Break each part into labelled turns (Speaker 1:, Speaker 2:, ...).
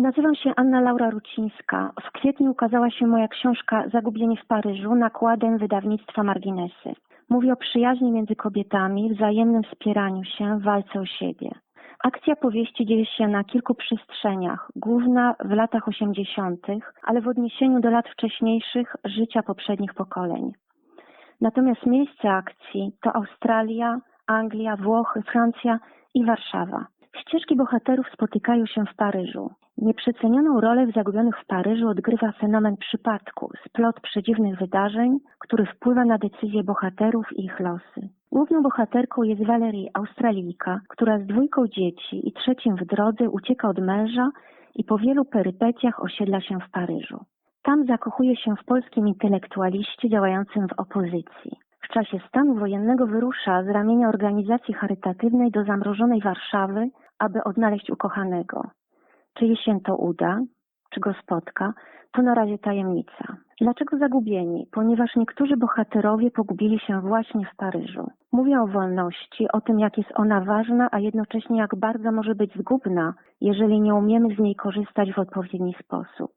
Speaker 1: Nazywam się Anna Laura Rucińska. W kwietniu ukazała się moja książka Zagubieni w Paryżu nakładem wydawnictwa Marginesy. Mówi o przyjaźni między kobietami, wzajemnym wspieraniu się, walce o siebie. Akcja powieści dzieje się na kilku przestrzeniach, główna w latach 80., ale w odniesieniu do lat wcześniejszych życia poprzednich pokoleń. Natomiast miejsce akcji to Australia, Anglia, Włochy, Francja i Warszawa. Ścieżki bohaterów spotykają się w Paryżu. Nieprzecenioną rolę w Zagubionych w Paryżu odgrywa fenomen przypadku, splot przedziwnych wydarzeń, który wpływa na decyzje bohaterów i ich losy. Główną bohaterką jest Valerie, Australijka, która z dwójką dzieci i trzecim w drodze ucieka od męża i po wielu perypetiach osiedla się w Paryżu. Tam zakochuje się w polskim intelektualiście działającym w opozycji. W czasie stanu wojennego wyrusza z ramienia organizacji charytatywnej do zamrożonej Warszawy, aby odnaleźć ukochanego. Czy jej się to uda, czy go spotka, to na razie tajemnica. Dlaczego zagubieni? Ponieważ niektórzy bohaterowie pogubili się właśnie w Paryżu. Mówią o wolności, o tym, jak jest ona ważna, a jednocześnie jak bardzo może być zgubna, jeżeli nie umiemy z niej korzystać w odpowiedni sposób.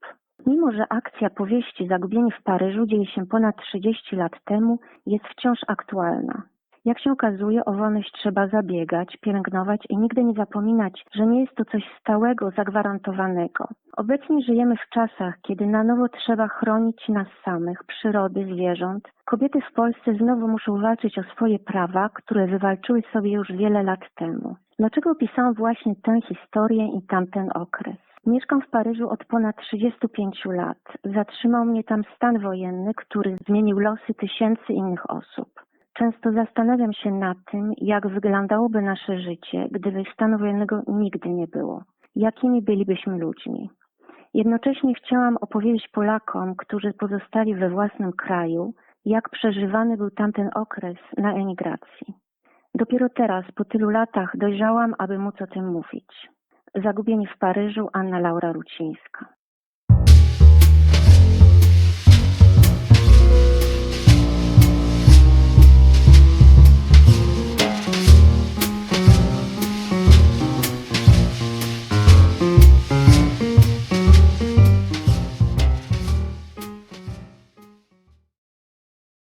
Speaker 1: Mimo, że akcja powieści Zagubieni w Paryżu dzieje się ponad 30 lat temu, jest wciąż aktualna. Jak się okazuje, o wolność trzeba zabiegać, pielęgnować i nigdy nie zapominać, że nie jest to coś stałego, zagwarantowanego. Obecnie żyjemy w czasach, kiedy na nowo trzeba chronić nas samych, przyrody, zwierząt. Kobiety w Polsce znowu muszą walczyć o swoje prawa, które wywalczyły sobie już wiele lat temu. Dlaczego opisałam właśnie tę historię i tamten okres? Mieszkam w Paryżu od ponad 35 lat. Zatrzymał mnie tam stan wojenny, który zmienił losy tysięcy innych osób. Często zastanawiam się nad tym, jak wyglądałoby nasze życie, gdyby stanu wojennego nigdy nie było. Jakimi bylibyśmy ludźmi? Jednocześnie chciałam opowiedzieć Polakom, którzy pozostali we własnym kraju, jak przeżywany był tamten okres na emigracji. Dopiero teraz, po tylu latach, dojrzałam, aby móc o tym mówić. Zagubieni w Paryżu Anna Laura Rucińska.